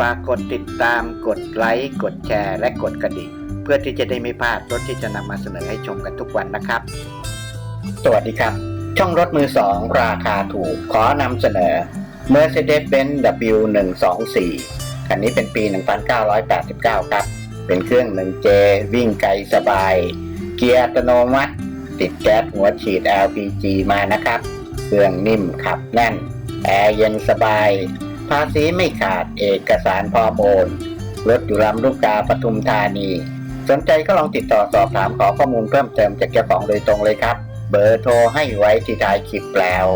ฝากกดติดตามกดไลค์กดแชร์ และกดกระดิ่ง เพื่อที่จะได้ไม่พลาดรถที่จะนำมาเสนอให้ชมกันทุกวันนะครับ สวัสดีครับ ช่องรถมือสองราคาถูก ขอนำเสนอ Mercedes-Benz W124 คันนี้เป็นปี 1989 ครับ เป็นเครื่อง 1J วิ่งไกลสบาย เกียร์อัตโนมัติ ติดแก๊สหัวฉีด LPG มานะครับ เครื่องนิ่มขับแน่น แอร์เย็นสบาย ภาษีไม่ขาดเอกสารพร้อมโอนรถอยู่ลำลูกกาปทุมธานี สนใจก็ลองติดต่อสอบถามขอข้อมูลเพิ่มเติมจากเจ้าของโดยตรงเลยครับ เบอร์โทรให้ไว้ที่ท้ายคลิปแล้ว